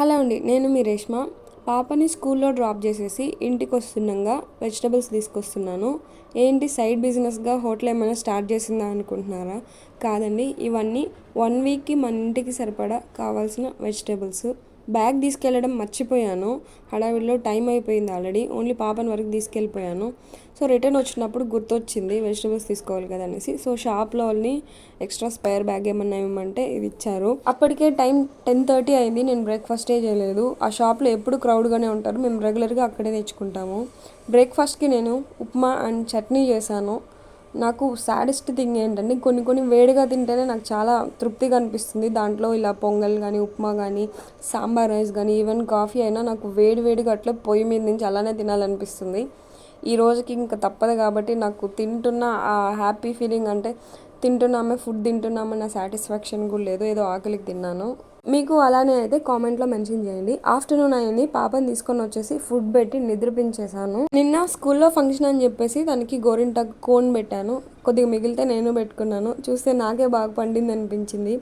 Hello అండి నేను మీ రేష్మ. పాపని స్కూల్లో డ్రాప్ చేసేసి ఇంటికి వస్తుండగా వెజిటబుల్స్ తీసుకొస్తున్నాను. ఏంటి సైడ్ బిజినెస్గా హోటల్ ఏమైనా స్టార్ట్ చేసిందా అనుకుంటున్నారా? కాదండి ఇవన్నీ వన్ వీక్కి మన ఇంటికి సరిపడా కావాల్సిన వెజిటబుల్స్. బ్యాగ్ తీసుకెళ్ళడం మర్చిపోయాను. హడావిడిలో టైం అయిపోయింది ఆల్రెడీ. ఓన్లీ పాపని వరకు తీసుకెళ్ళిపోయాను. సో రిటర్న్ వచ్చినప్పుడు గుర్తొచ్చింది వెజిటబుల్స్ తీసుకోవాలి కదా అనేసి. సో షాప్లో వాళ్ళని ఎక్స్ట్రా స్పేర్ బ్యాగ్ ఏమన్నా ఇవ్వమంటే ఇది ఇచ్చారు. అప్పటికే టైం టెన్ థర్టీ అయింది. నేను బ్రేక్ఫాస్టే చేయలేదు. ఆ షాప్లో ఎప్పుడు క్రౌడ్గానే ఉంటారు. మేము రెగ్యులర్గా అక్కడే తెచ్చుకుంటాము. బ్రేక్ఫాస్ట్కి నేను ఉప్మా అండ్ చట్నీ చేశాను. నాకు సాడెస్ట్ థింగ్ ఏంటంటే కొన్ని కొన్ని వేడిగా తింటేనే నాకు చాలా తృప్తిగా అనిపిస్తుంది. దాంట్లో ఇలా పొంగల్ కానీ ఉప్మా కానీ సాంబార్ రైస్ కానీ ఈవెన్ కాఫీ అయినా నాకు వేడి వేడిగా అట్లా పొయ్యి మీద నుంచి అలానే తినాలనిపిస్తుంది. ఈ రోజుకి ఇంకా తప్పదు కాబట్టి నాకు తింటున్న ఆ హ్యాపీ ఫీలింగ్ అంటే తింటున్నామే ఫుడ్ తింటున్నామన్న సాటిస్ఫాక్షన్ కూడా లేదు. ఏదో ఆకలికి తిన్నాను. మీకు అలానే అయితే కామెంట్లో మెన్షన్ చేయండి. ఆఫ్టర్నూన్ అయ్యింది పాపని తీసుకొని వచ్చేసి ఫుడ్ పెట్టి నిద్రపించేశాను. నిన్న స్కూల్లో ఫంక్షన్ అని చెప్పేసి దానికి గోరింట కోన్ పెట్టాను. కొద్దిగా మిగిలితే నేను పెట్టుకున్నాను. చూస్తే నాకే బాగా పండింది అనిపించింది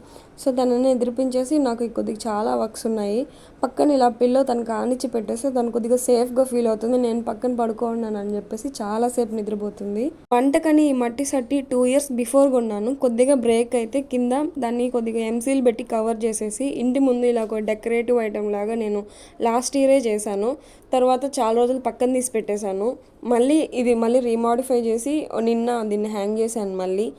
సో తనని ఎదిరిపించేసి నాకు కొద్దిగా చాలా వర్క్స్ ఉన్నాయి. పక్కన ఇలా పిల్లో తను కానిచ్చి పెట్టేస్తే తను కొద్దిగా సేఫ్గా ఫీల్ అవుతుంది. నేను పక్కన పడుకోన్నాను అని చెప్పేసి చాలాసేపు నిద్రపోతుంది. వంటకని ఈ మట్టి సట్టి టూ ఇయర్స్ బిఫోర్ కొన్నాను. కొద్దిగా బ్రేక్ అయితే కింద దాన్ని కొద్దిగా ఎంసీలు పెట్టి కవర్ చేసేసి ఇంటి ముందు ఇలా ఒక డెకరేటివ్ ఐటమ్ లాగా నేను లాస్ట్ ఇయరే చేశాను. తర్వాత చాలా రోజులు పక్కన తీసి పెట్టేశాను. మళ్ళీ ఇది మళ్ళీ రీమాడిఫై చేసి నిన్న దీన్ని హ్యాంగ్ చేశాను మళ్ళీ.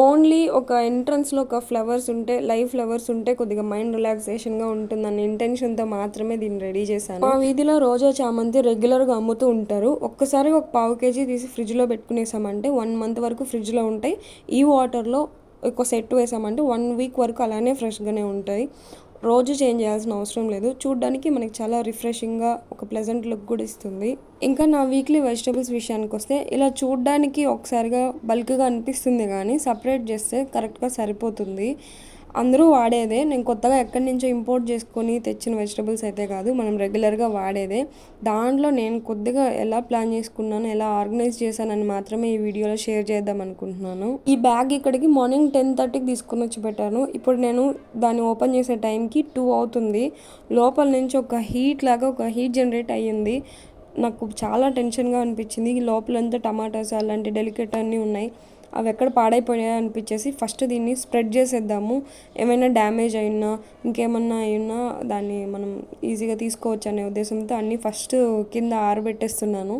ఓన్లీ ఒక ఎంట్రన్స్లో ఒక ఫ్లవర్స్ ఉంటే లైవ్ ఫ్లవర్స్ ఉంటే కొద్దిగా మైండ్ రిలాక్సేషన్గా ఉంటుందన్న ఇంటెన్షన్తో మాత్రమే దీన్ని రెడీ చేశాను. మా వీధిలో రోజా చామంతి రెగ్యులర్గా అమ్ముతూ ఉంటారు. ఒక్కసారి ఒక పావు కేజీ తీసి ఫ్రిడ్జ్లో పెట్టుకునేసామంటే వన్ మంత్ వరకు ఫ్రిడ్జ్లో ఉంటాయి. ఈ వాటర్లో ఒక సెట్ వేసామంటే వన్ వీక్ వరకు అలానే ఫ్రెష్గానే ఉంటాయి. రోజు చేంజ్ చేయాల్సిన అవసరం లేదు. చూడ్డానికి మనకి చాలా రిఫ్రెషింగ్గా ఒక ప్లెజెంట్ లుక్ కూడా ఇస్తుంది. ఇంకా నా వీక్లీ వెజిటబుల్స్ విషయానికి వస్తే ఇలా చూడ్డానికి ఒకసారిగా బల్క్గా అనిపిస్తుంది కానీ సపరేట్ చేస్తే కరెక్ట్గా సరిపోతుంది. అందరూ వాడేదే. నేను కొత్తగా ఎక్కడి నుంచో ఇంపోర్ట్ చేసుకొని తెచ్చిన వెజిటబుల్స్ అయితే కాదు మనం రెగ్యులర్గా వాడేదే. దాంట్లో నేను కొద్దిగా ఎలా ప్లాన్ చేసుకున్నాను ఎలా ఆర్గనైజ్ చేశానని మాత్రమే ఈ వీడియోలో షేర్ చేద్దాం అనుకుంటున్నాను. ఈ బ్యాగ్ ఇక్కడికి మార్నింగ్ టెన్ థర్టీకి తీసుకొని వచ్చి పెట్టాను. ఇప్పుడు నేను దాన్ని ఓపెన్ చేసే టైంకి టూ అవుతుంది. లోపల నుంచి ఒక హీట్ లాగా ఒక హీట్ జనరేట్ అయ్యింది. నాకు చాలా టెన్షన్గా అనిపించింది. లోపలంతా టమాటాస్ అలాంటి డెలికేట్ అన్నీ ఉన్నాయి. అవి ఎక్కడ పాడైపోయాయి అనిపించేసి ఫస్ట్ దీన్ని స్ప్రెడ్ చేసేద్దాము. ఏమైనా డ్యామేజ్ అయినా ఇంకేమన్నా అయినా దాన్ని మనం ఈజీగా తీసుకోవచ్చు అనే ఉద్దేశంతో అన్నీ ఫస్ట్ కింద ఆరబెట్టేస్తున్నాను.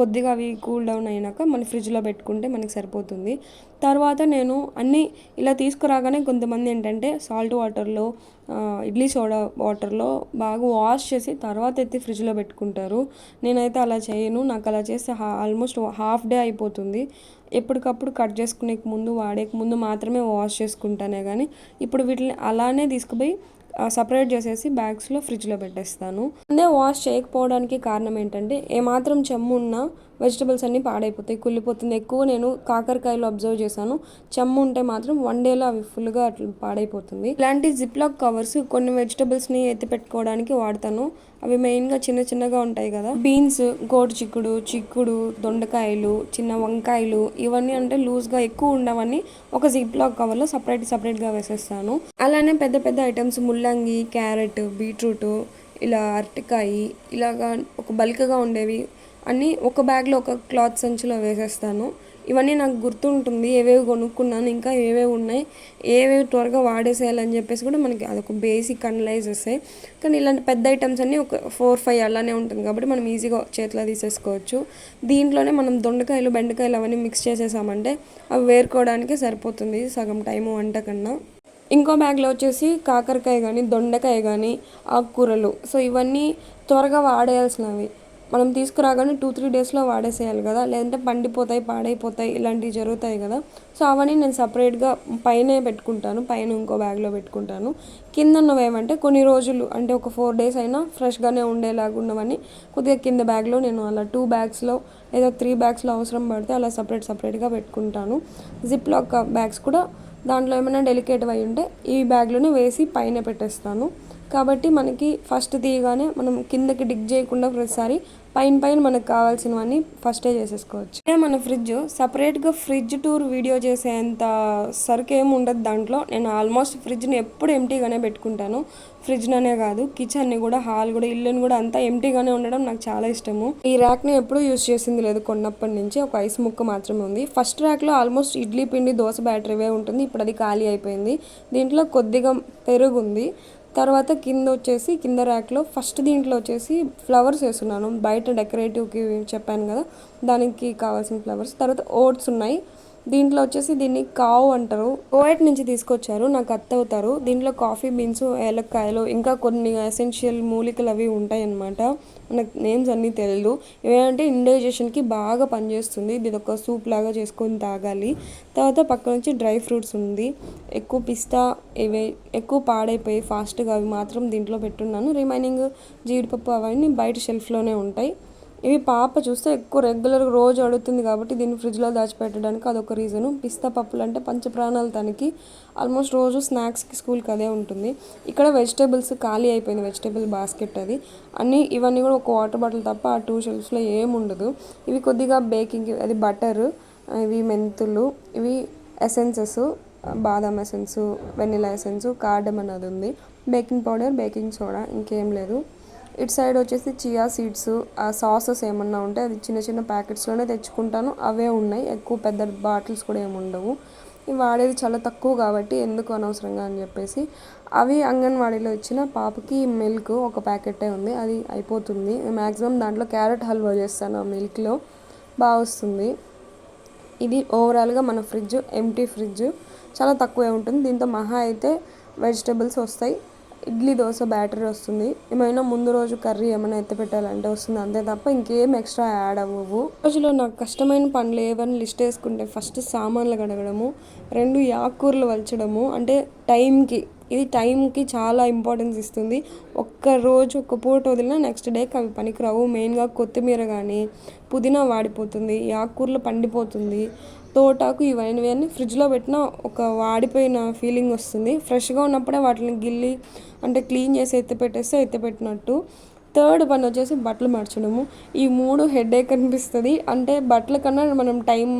కొద్దిగా అవి కూల్ డౌన్ అయినాక మన ఫ్రిడ్జ్లో పెట్టుకుంటే మనకి సరిపోతుంది. తర్వాత నేను అన్నీ ఇలా తీసుకురాగానే కొంతమంది ఏంటంటే సాల్ట్ వాటర్లో ఇడ్లీ సోడా వాటర్లో బాగా వాష్ చేసి తర్వాత ఎత్తి ఫ్రిడ్జ్లో పెట్టుకుంటారు. నేనైతే అలా చేయను. నాకు అలా చేస్తే ఆల్మోస్ట్ హాఫ్ డే అయిపోతుంది. ఎప్పటికప్పుడు కట్ చేసుకునే ముందు వాడేక ముందు మాత్రమే వాష్ చేసుకుంటానే కానీ ఇప్పుడు వీటిని అలానే తీసుకుపోయి సపరేట్ చేసేసి బ్యాగ్స్లో ఫ్రిడ్జ్లో పెట్టేస్తాను. ముందే వాష్ చేయకపోవడానికి కారణం ఏంటంటే ఏమాత్రం చెమ్ము ఉన్నా వెజిటబుల్స్ అన్నీ పాడైపోతాయి కుళ్ళిపోతుంది. ఎక్కువ నేను కాకరకాయలు అబ్జర్వ్ చేశాను. చెమ్ము ఉంటే మాత్రం వన్ డేలో అవి ఫుల్గా అట్లా పాడైపోతుంది. ఇలాంటి జిప్లాక్ కవర్స్ కొన్ని వెజిటబుల్స్ని ఎత్తి పెట్టుకోవడానికి వాడతాను. అవి మెయిన్గా చిన్న చిన్నగా ఉంటాయి కదా. బీన్స్ గోడు చిక్కుడు చిక్కుడు దొండకాయలు చిన్న వంకాయలు ఇవన్నీ అంటే లూజ్గా ఎక్కువ ఉండవని ఒక జిప్లాక్ కవర్లో సపరేట్ సపరేట్గా వేసేస్తాను. అలానే పెద్ద పెద్ద ఐటమ్స్ ముల్లంగి క్యారెట్ బీట్రూట్ ఇలా అరటికాయ ఇలాగా ఒక బల్క్గా ఉండేవి అన్నీ ఒక బ్యాగ్లో ఒక క్లాత్ సంచిలో వేసేస్తాను. ఇవన్నీ నాకు గుర్తుంటుంది. ఏవేవి కొనుక్కున్నాను ఇంకా ఏవేవి ఉన్నాయి ఏవేవి త్వరగా వాడేసేయాలని చెప్పేసి కూడా మనకి అదొక బేసిక్ అనలైజ్ వస్తాయి కానీ ఇలాంటి పెద్ద ఐటమ్స్ అన్నీ ఒక ఫోర్ ఫైవ్ అలానే ఉంటుంది కాబట్టి మనం ఈజీగా చేతిలో తీసేసుకోవచ్చు. దీంట్లోనే మనం దొండకాయలు బెండకాయలు అవన్నీ మిక్స్ చేసేసామంటే అవి వేరుకోవడానికి సరిపోతుంది సగం టైము వంట కన్నా. ఇంకో బ్యాగ్లో వచ్చేసి కాకరకాయ కానీ దొండకాయ కానీ ఆకుకూరలు. సో ఇవన్నీ త్వరగా వాడేయాల్సినవి. మనం తీసుకురాగానే టూ త్రీ డేస్లో వాడేసేయాలి కదా. లేదంటే పండిపోతాయి పాడైపోతాయి ఇలాంటివి జరుగుతాయి కదా. సో అవన్నీ నేను సపరేట్గా పైనే పెట్టుకుంటాను. పైన ఇంకో బ్యాగ్లో పెట్టుకుంటాను. కింద ఉన్నవి ఏమంటే కొన్ని రోజులు అంటే ఒక ఫోర్ డేస్ అయినా ఫ్రెష్గానే ఉండేలాగా ఉన్నవని కొద్దిగా కింద బ్యాగ్లో నేను అలా టూ బ్యాగ్స్లో లేదా త్రీ బ్యాగ్స్లో అవసరం పడితే అలా సపరేట్ సపరేట్గా పెట్టుకుంటాను. జిప్ లాక్ బ్యాగ్స్ కూడా దాంట్లో ఏమైనా డెలికేట్ అయి ఉంటే ఈ బ్యాగ్లోనే వేసి పైన పెట్టేస్తాను. కాబట్టి మనకి ఫస్ట్ తీయగానే మనం కిందకి డిగ్ చేయకుండా ప్రతిసారి పైన పైన మనకు కావాల్సినవన్నీ ఫస్టే చేసేసుకోవచ్చు. ఇదే మన ఫ్రిడ్జ్ సపరేట్గా ఫ్రిడ్జ్ టూర్ వీడియో చేసేంత సరుకు ఏమి ఉండదు దాంట్లో. నేను ఆల్మోస్ట్ ఫ్రిడ్జ్ని ఎప్పుడు ఎంటీగానే పెట్టుకుంటాను. ఫ్రిడ్జ్లోనే కాదు కిచెన్ని కూడా హాల్ కూడా ఇల్లుని కూడా అంతా ఎంటీగానే ఉండడం నాకు చాలా ఇష్టము. ఈ ర్యాక్ని ఎప్పుడూ యూస్ చేసింది లేదు కొన్నప్పటి నుంచి. ఒక ఐస్ ముక్క మాత్రమే ఉంది. ఫస్ట్ ర్యాక్లో ఆల్మోస్ట్ ఇడ్లీ పిండి దోశ బ్యాటరీవే ఉంటుంది. ఇప్పుడు అది ఖాళీ అయిపోయింది. దీంట్లో కొద్దిగా పెరుగు ఉంది. తర్వాత కింద వచ్చేసి కింద ర్యాక్లో ఫస్ట్ దీంట్లో వచ్చేసి ఫ్లవర్స్ వేస్తున్నాను. బయట డెకరేటివ్కి చెప్పాను కదా దానికి కావాల్సిన ఫ్లవర్స్. తర్వాత ఓట్స్ ఉన్నాయి. దీంట్లో వచ్చేసి దీన్ని కావు అంటారు. కోయట్ నుంచి తీసుకొచ్చారు నాకు అత్త అవుతారు. దీంట్లో కాఫీ బీన్స్ ఏలక్కాయలు ఇంకా కొన్ని ఎసెన్షియల్ మూలికలు అవి ఉంటాయి అన్నమాట మనకు నేమ్స్ అన్నీ తెలియదు ఇవేంటే ఇండైజెషన్కి బాగా పనిచేస్తుంది. ఇది ఒక సూప్ లాగా చేసుకొని తాగాలి. తర్వాత పక్క నుంచి డ్రై ఫ్రూట్స్ ఉంది. ఎక్కువ పిస్తా ఇవి ఎక్కువ పాడైపోయి ఫాస్ట్గా అవి మాత్రం దీంట్లో పెట్టున్నాను. రిమైనింగ్ జీడిపప్పు అవన్నీ బయట షెల్ఫ్లోనే ఉంటాయి. ఇవి పాప చూస్తే ఎక్కువ రెగ్యులర్గా రోజు అడుగుతుంది కాబట్టి దీన్ని ఫ్రిడ్జ్లో దాచిపెట్టడానికి అదొక రీజను పిస్తా పప్పులు అంటే పంచప్రాణాలు తనకి. ఆల్మోస్ట్ రోజు స్నాక్స్కి స్కూల్కి అదే ఉంటుంది. ఇక్కడ వెజిటేబుల్స్ ఖాళీ అయిపోయింది వెజిటేబుల్ బాస్కెట్ అది. అన్నీ ఇవన్నీ కూడా ఒక వాటర్ బాటిల్ తప్ప ఆ టూ షెల్ఫ్స్లో ఏం ఉండదు. ఇవి కొద్దిగా బేకింగ్ అది బటర్ ఇవి మెంతులు ఇవి ఎసెన్సెస్ బాదం ఎసెన్సు వెనిలా ఎసెన్సు కార్డమ్ అనేది ఉంది. బేకింగ్ పౌడర్ బేకింగ్ సోడా ఇంకేం లేదు. ఇటు సైడ్ వచ్చేసి చియా సీడ్స్ ఆ సాసెస్ ఏమన్నా ఉంటే అది చిన్న చిన్న ప్యాకెట్స్లోనే తెచ్చుకుంటాను. అవే ఉన్నాయి. ఎక్కువ పెద్ద బాటిల్స్ కూడా ఏమి ఉండవు. ఇవి వాడేది చాలా తక్కువ కాబట్టి ఎందుకు అనవసరంగా అని చెప్పేసి. అవి అంగన్వాడీలో ఇచ్చిన పాపకి మిల్క్ ఒక ప్యాకెటే ఉంది. అది అయిపోతుంది. మ్యాక్సిమం దాంట్లో క్యారెట్ హల్వా చేస్తాను. ఆ మిల్క్లో బాగా వస్తుంది. ఇది ఓవరాల్గా మన ఫ్రిడ్జ్ ఎంటీ ఫ్రిడ్జ్ చాలా తక్కువే ఉంటుంది. దీంతో మహా అయితే వెజిటేబుల్స్ వస్తాయి. ఇడ్లీ దోశ బ్యాటరీ వస్తుంది. ఏమైనా ముందు రోజు కర్రీ ఏమైనా ఎత్తి పెట్టాలంటే వస్తుంది. అంతే తప్ప ఇంకేం ఎక్స్ట్రా యాడ్ అవ్వవు. రోజులో నాకు కష్టమైన పనులు ఏవని లిస్ట్ వేసుకుంటే ఫస్ట్ సామాన్లు కడగడము రెండు యాకూరలు వలచడము అంటే టైంకి ఇది టైంకి చాలా ఇంపార్టెన్స్ ఇస్తుంది. ఒక్క రోజు ఒక్క పూట వదిలినా నెక్స్ట్ డేకి అవి పనికిరావు. మెయిన్గా కొత్తిమీర కానీ పుదీనా వాడిపోతుంది ఈ ఆకుకూరలు పండిపోతుంది. తోటాకు ఇవన్నీ ఫ్రిడ్జ్లో పెట్టిన ఒక వాడిపోయిన ఫీలింగ్ వస్తుంది. ఫ్రెష్గా ఉన్నప్పుడే వాటిని గిల్లి అంటే క్లీన్ చేసి ఎత్తి పెట్టేస్తే ఎత్తి పెట్టినట్టు. థర్డ్ పని వచ్చేసి బట్టలు మార్చడము ఈ మూడు హెడేక్ అనిపిస్తుంది. అంటే బట్టల కన్నా మనం టైం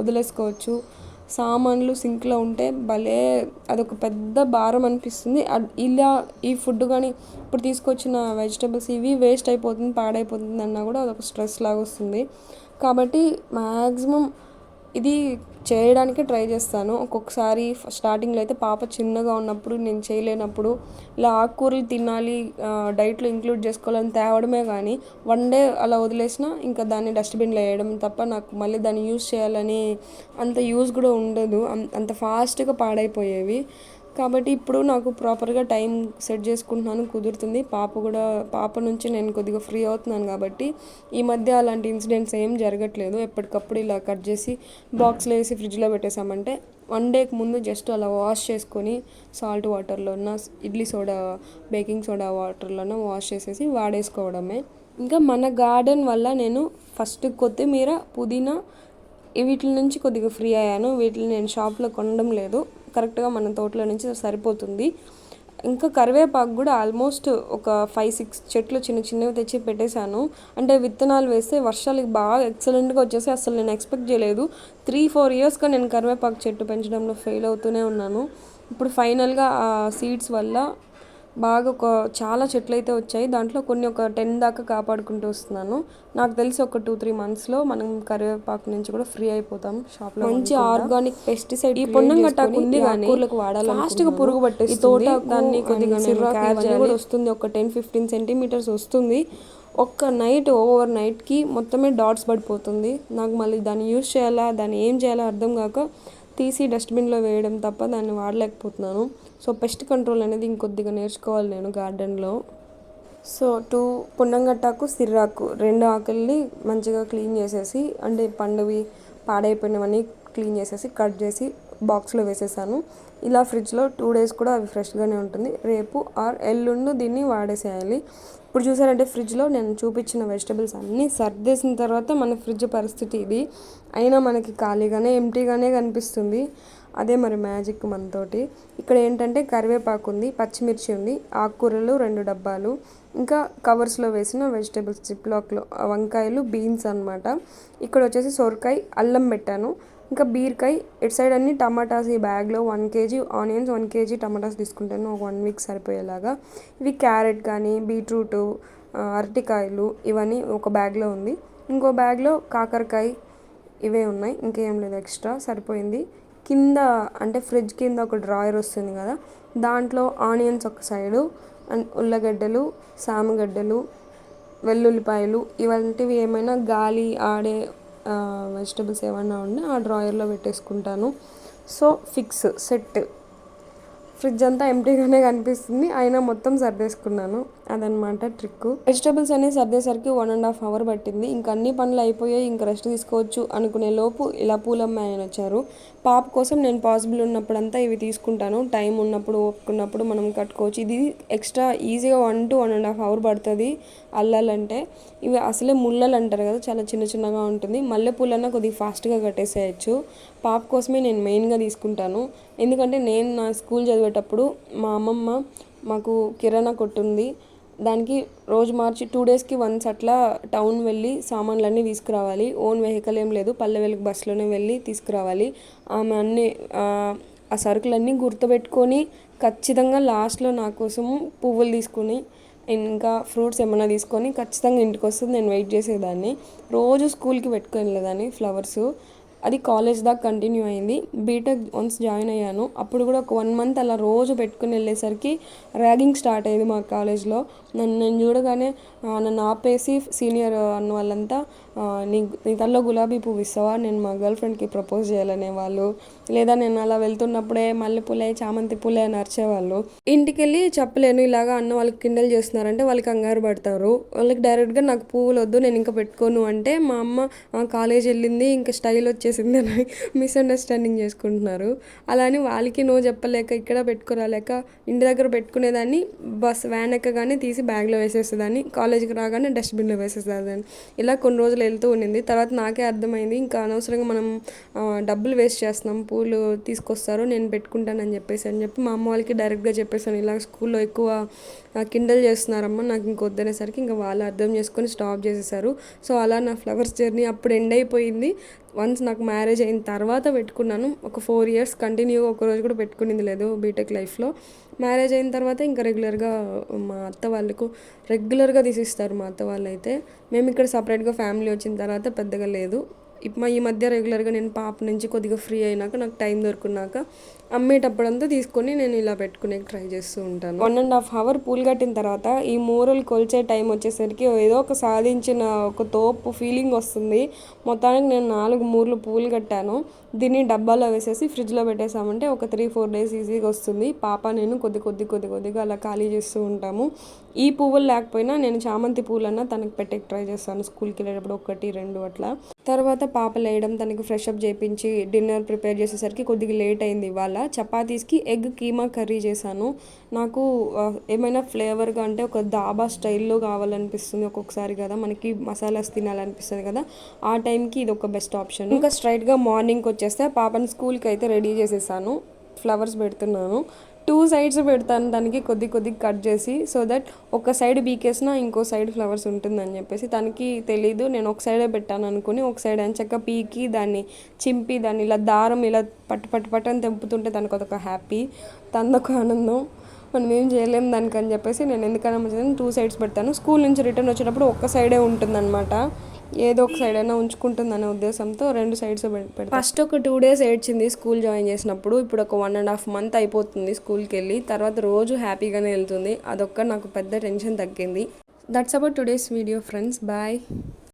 వదిలేసుకోవచ్చు. సామాన్లు సింక్లో ఉంటే భలే అదొక పెద్ద భారం అనిపిస్తుంది. ఇలా ఈ ఫుడ్ కానీ ఇప్పుడు తీసుకొచ్చిన వెజిటబుల్స్ ఇవి వేస్ట్ అయిపోతుంది పాడైపోతుంది అన్నా కూడా అదొక స్ట్రెస్ లాగా వస్తుంది. కాబట్టి మ్యాక్సిమం ఇది చేయడానికి ట్రై చేస్తాను. ఒక్కొక్కసారి స్టార్టింగ్లో అయితే పాప చిన్నగా ఉన్నప్పుడు నేను చేయలేనప్పుడు ఇలా ఆకుకూరలు తినాలి డైట్లో ఇంక్లూడ్ చేసుకోవాలని తేవడమే కానీ వన్ డే అలా వదిలేసిన ఇంకా దాన్ని డస్ట్బిన్లో వేయడం తప్ప నాకు మళ్ళీ దాన్ని యూజ్ చేయాలని అంత యూస్ కూడా ఉండదు. అంత ఫాస్ట్గా పాడైపోయేవి. కాబట్టి ఇప్పుడు నాకు ప్రాపర్గా టైం సెట్ చేసుకుంటున్నాను కుదురుతుంది. పాప కూడా పాప నుంచి నేను కొద్దిగా ఫ్రీ అవుతున్నాను కాబట్టి ఈ మధ్య అలాంటి ఇన్సిడెంట్స్ ఏం జరగట్లేదు. ఎప్పటికప్పుడు ఇలా కట్ చేసి బాక్స్లో వేసి ఫ్రిడ్జ్లో పెట్టేసామంటే వన్ డేకి ముందు జస్ట్ అలా వాష్ చేసుకొని సాల్ట్ వాటర్లోన ఇడ్లీ సోడా బేకింగ్ సోడా వాటర్లోన వాష్ చేసేసి వాడేసుకోవడమే. ఇంకా మన గార్డెన్ వల్ల నేను ఫస్ట్ కొత్తిమీర పుదీనా వీటి నుంచి కొద్దిగా ఫ్రీ అయ్యాను. వీటిని నేను షాప్లో కొనడం లేదు. కరెక్ట్గా మన తోటలో నుంచి సరిపోతుంది. ఇంకా కరివేపాకు కూడా ఆల్మోస్ట్ ఒక ఫైవ్ సిక్స్ చెట్లు చిన్న చిన్నవి తెచ్చి పెట్టేశాను. అంటే విత్తనాలు వేస్తే వర్షాలకి బాగా ఎక్సలెంట్గా వచ్చేసి అసలు నేను ఎక్స్పెక్ట్ చేయలేదు. త్రీ ఫోర్ ఇయర్స్గా నేను కరివేపాకు చెట్టు పెంచడంలో ఫెయిల్ అవుతూనే ఉన్నాను. ఇప్పుడు ఫైనల్గా ఆ సీడ్స్ వల్ల బాగా ఒక చాలా చెట్లు అయితే వచ్చాయి. దాంట్లో కొన్ని ఒక టెన్ దాకా కాపాడుకుంటూ వస్తున్నాను. నాకు తెలిసి ఒక టూ త్రీ మంత్స్లో మనం కరివేపాకు నుంచి కూడా ఫ్రీ అయిపోతాం షాప్లో మంచి ఆర్గానిక్ పెస్టిసైడ్ ఈ పొన్నంగట్టాకు ఉంది కానీ ఫాస్ట్గా పురుగు పట్టేసి తోట దాన్ని కొద్దిగా కూడా వస్తుంది. ఒక టెన్ ఫిఫ్టీన్ సెంటీమీటర్స్ వస్తుంది. ఒక్క నైట్ ఓవర్ నైట్కి మొత్తమే డాట్స్ పడిపోతుంది. నాకు మళ్ళీ దాన్ని యూస్ చేయాలా దాన్ని ఏం చేయాలో అర్థం కాక తీసి డస్ట్బిన్లో వేయడం తప్ప దాన్ని వాడలేకపోతున్నాను. సో పెస్ట్ కంట్రోల్ అనేది ఇంకొద్దిగా నేర్చుకోవాలి నేను గార్డెన్లో. సో టూ పున్నంగట్టాకు సిర్రాకు రెండు ఆకుల్ని మంచిగా క్లీన్ చేసేసి అంటే పండువి పాడైపోయినవన్నీ క్లీన్ చేసేసి కట్ చేసి బాక్స్లో వేసేసాను. ఇలా ఫ్రిడ్జ్లో టూ డేస్ కూడా అవి ఫ్రెష్గానే ఉంటుంది. రేపు ఆర్ ఎల్లుండు దీన్ని వాడేసేయాలి. ఇప్పుడు చూసారంటే ఫ్రిడ్జ్లో నేను చూపించిన వెజిటబుల్స్ అన్నీ సర్దేసిన తర్వాత మన ఫ్రిడ్జ్ పరిస్థితి ఇది. అయినా మనకి ఖాళీగానే ఎంటీగానే కనిపిస్తుంది. అదే మరి మ్యాజిక్ మనతోటి. ఇక్కడ ఏంటంటే కరివేపాకు ఉంది పచ్చిమిర్చి ఉంది ఆకుకూరలు రెండు డబ్బాలు ఇంకా కవర్స్లో వేసిన వెజిటేబుల్స్ జిప్లాక్లో వంకాయలు బీన్స్ అనమాట ఇక్కడ వచ్చేసి సొరకాయ అల్లం పెట్టాను. ఇంకా బీరకాయ ఇటు సైడ్ అన్ని టమాటాస్ ఈ బ్యాగ్లో. One KG onions one KG tomatoes తీసుకుంటాను. ఒక వన్ వీక్ సరిపోయేలాగా. ఇవి క్యారెట్ కానీ బీట్రూట్ అరటికాయలు ఇవన్నీ ఒక బ్యాగ్లో ఉంది. ఇంకో బ్యాగ్లో కాకరకాయ ఇవే ఉన్నాయి. ఇంకేం లేదు ఎక్స్ట్రా సరిపోయింది. కింద అంటే ఫ్రిడ్జ్ కింద ఒక డ్రాయర్ వస్తుంది కదా దాంట్లో ఆనియన్స్ ఒక సైడు అండ్ ఉల్లగడ్డలు సామగడ్డలు వెల్లుల్లిపాయలు ఇవంటివి ఏమైనా గాలి ఆడే వెజిటబుల్స్ ఏమైనా ఉంటే ఆ డ్రాయర్లో పెట్టేసుకుంటాను. సో ఫిక్స్ సెట్ ఫ్రిడ్జ్ అంతా ఎంటీగానే కనిపిస్తుంది. అయినా మొత్తం సర్దేసుకున్నాను. అదనమాట ట్రిక్ వెజిటబుల్స్ అనేవి సర్దేసరికి వన్ అండ్ హాఫ్ అవర్ పట్టింది. ఇంకా అన్ని పనులు అయిపోయాయి. ఇంకా రెస్ట్ తీసుకోవచ్చు అనుకునే లోపు ఇలా పూలమ్మ ఆయన వచ్చారు. పాప కోసం నేను పాసిబుల్ ఉన్నప్పుడంతా ఇవి తీసుకుంటాను. టైం ఉన్నప్పుడు ఒప్పుకున్నప్పుడు మనం కట్టుకోవచ్చు. ఇది ఎక్స్ట్రా ఈజీగా one to one and half hour పడుతుంది. అల్లాలంటే ఇవి అసలే ముళ్ళలు అంటారు కదా చాలా చిన్న చిన్నగా ఉంటుంది. మల్లెపూలన్నా కొద్దిగా ఫాస్ట్గా కట్టేసేయచ్చు. పాప కోసమే నేను మెయిన్గా తీసుకుంటాను. ఎందుకంటే నేను నా స్కూల్ చదివేటప్పుడు మా అమ్మమ్మ మాకు కిరాణా కొట్టుంది దానికి రోజు మార్చి టూ డేస్కి వన్స్ అట్లా టౌన్ వెళ్ళి సామాన్లన్నీ తీసుకురావాలి. ఓన్ వెహికల్ ఏం లేదు. పల్లె వెలుగు బస్సులోనే వెళ్ళి తీసుకురావాలి. ఆమె అన్ని ఆ సరుకులన్నీ గుర్తుపెట్టుకొని ఖచ్చితంగా లాస్ట్లో నా కోసం పువ్వులు తీసుకొని ఇంకా ఫ్రూట్స్ ఏమైనా తీసుకొని ఖచ్చితంగా ఇంటికి వస్తుంది. నేను వెయిట్ చేసేదాన్ని. రోజు స్కూల్కి పెట్టుకుని వెళ్ళేదాన్ని ఫ్లవర్స్. అది కాలేజ్ దాకా కంటిన్యూ అయింది. బీటెక్ వన్స్ జాయిన్ అయ్యాను. అప్పుడు కూడా ఒక వన్ మంత్ అలా రోజు పెట్టుకుని వెళ్ళేసరికి ర్యాగింగ్ స్టార్ట్ అయ్యింది మా కాలేజ్లో. నన్ను నేను చూడగానే నన్ను ఆపేసి సీనియర్ అన్న వాళ్ళంతా నీ నీ తల్లో గులాబీ పువ్వు ఇస్తావా? నేను మా గర్ల్ ఫ్రెండ్కి ప్రపోజ్ చేయాలనే వాళ్ళు. లేదా నేను అలా వెళ్తున్నప్పుడే మల్లెపూలే చామంతి పూలే అని అరిచేవాళ్ళు. ఇంటికి వెళ్ళి చెప్పలేను ఇలాగా అన్న వాళ్ళకి కిండల్ చేస్తున్నారంటే వాళ్ళకి కంగారు పడతారు. వాళ్ళకి డైరెక్ట్గా నాకు పువ్వులు వద్దు నేను ఇంకా పెట్టుకోను అంటే మా అమ్మ కాలేజ్ వెళ్ళింది ఇంకా స్టైల్ వచ్చేసింది అని మిస్అండర్స్టాండింగ్ చేసుకుంటున్నారు. అలా అని వాళ్ళకి నో చెప్పలేక ఇక్కడ పెట్టుకోరాలేక ఇంటి దగ్గర పెట్టుకునేదాన్ని బస్ వ్యాన్ ఎక్కగానే తీసి బ్యాగ్లో వేసేసేదాన్ని కాలేజీకి రాగానే డస్ట్బిన్లో వేసేసేదాన్ని. ఇలా కొన్ని రోజులు వెళ్తూ ఉండింది. తర్వాత నాకే అర్థమైంది ఇంకా అనవసరంగా మనం డబ్బులు వేస్ట్ చేస్తున్నాం పూలు తీసుకొస్తారు నేను పెట్టుకుంటానని చెప్పేసి అని చెప్పి మా అమ్మ వాళ్ళకి డైరెక్ట్గా చెప్పేసాను ఇలా స్కూల్లో ఎక్కువ కిండల్ చేస్తున్నారమ్మా నాకు ఇంక వద్దనేసరికి ఇంకా వాళ్ళు అర్థం చేసుకొని స్టాప్ చేసేసారు. సో అలా నా ఫ్లవర్స్ జర్నీ అప్పుడు ఎండ్ అయిపోయింది. వన్స్ నాకు మ్యారేజ్ అయిన తర్వాత పెట్టుకున్నాను. ఒక ఫోర్ ఇయర్స్ కంటిన్యూగా ఒకరోజు కూడా పెట్టుకునేది లేదు బీటెక్ లైఫ్లో మ్యారేజ్ అయిన తర్వాత ఇంకా రెగ్యులర్గా మా అత్త వాళ్ళకు రెగ్యులర్గా తీసిస్తారు మా అత్త వాళ్ళు అయితే మేము ఇక్కడ సపరేట్గా ఫ్యామిలీ వచ్చిన తర్వాత పెద్దగా లేదు. మా ఈ మధ్య రెగ్యులర్గా నేను పాప నుంచి కొద్దిగా ఫ్రీ అయినాక నాకు టైం దొరుకున్నాక అమ్మేటప్పుడంతా తీసుకొని నేను ఇలా పెట్టుకునే ట్రై చేస్తూ ఉంటాను. వన్ అండ్ హాఫ్ అవర్ పూలు కట్టిన తర్వాత ఈ మూరలు కొలిచే టైం వచ్చేసరికి ఏదో ఒక సాధించిన ఒక తోపు ఫీలింగ్ వస్తుంది. మొత్తానికి నేను నాలుగు మూరలు పూలు కట్టాను. దీన్ని డబ్బాలో వేసేసి ఫ్రిడ్జ్లో పెట్టేసామంటే ఒక త్రీ ఫోర్ డేస్ ఈజీగా వస్తుంది. పాప నేను కొద్ది కొద్ది కొద్ది కొద్దిగా అలా ఖాళీ చేస్తూ ఉంటాము. ఈ పువ్వులు లేకపోయినా నేను చామంతి పూలన్నా తనకు పెట్టే ట్రై చేస్తాను. స్కూల్కి వెళ్ళేటప్పుడు ఒకటి రెండు అట్లా. తర్వాత పాప లేయడం తనకి ఫ్రెష్ అప్ చేయించి డిన్నర్ ప్రిపేర్ చేసేసరికి కొద్దిగా లేట్ అయింది ఇవాళ. చపాతీస్కి ఎగ్ కీమా కర్రీ చేశాను. నాకు ఏమైనా ఫ్లేవర్గా అంటే ఒక దాబా స్టైల్లో కావాలనిపిస్తుంది ఒక్కొక్కసారి కదా. మనకి మసాలాస్ తినాలనిపిస్తుంది కదా. ఆ టైంకి ఇది ఒక బెస్ట్ ఆప్షన్. ఇంకా స్ట్రైట్గా మార్నింగ్కి వచ్చేస్తే పాపని స్కూల్కి అయితే రెడీ చేసేసాను. ఫ్లవర్స్ పెడుతున్నాను. టూ సైడ్స్ పెడతాను దానికి కొద్ది కొద్ది కట్ చేసి సో దట్ ఒక సైడ్ బీకేసిన ఇంకో సైడ్ ఫ్లవర్స్ ఉంటుందని చెప్పేసి. తనకి తెలీదు నేను ఒక సైడే పెట్టాను అనుకుని ఒక సైడ్ అంచక్క పీకి దాన్ని చింపి దాన్ని ఇలా దారం ఇలా పట్టు పట్టు పట్టు అని తెంపుతుంటే తనకు అదొక హ్యాపీ తనదొక ఆనందం. మనం ఏం చేయలేము దానికి అని చెప్పేసి నేను ఎందుకన్నా టూ సైడ్స్ పెడతాను. స్కూల్ నుంచి రిటర్న్ వచ్చేటప్పుడు ఒక్క సైడే ఉంటుందన్నమాట. ఏదో ఒక సైడ్ అయినా ఉంచుకుంటుందనే ఉద్దేశంతో రెండు సైడ్స్ పెడతాను ఫస్ట్ ఒక టూ డేస్ ఏడ్చింది స్కూల్ జాయిన్ చేసినప్పుడు ఇప్పుడు ఒక వన్ అండ్ హాఫ్ మంత్ అయిపోతుంది స్కూల్కి వెళ్ళి తర్వాత రోజు హ్యాపీగానే వెళ్తుంది. అదొక్క నాకు పెద్ద టెన్షన్ తగ్గింది. That's about today's video friends bye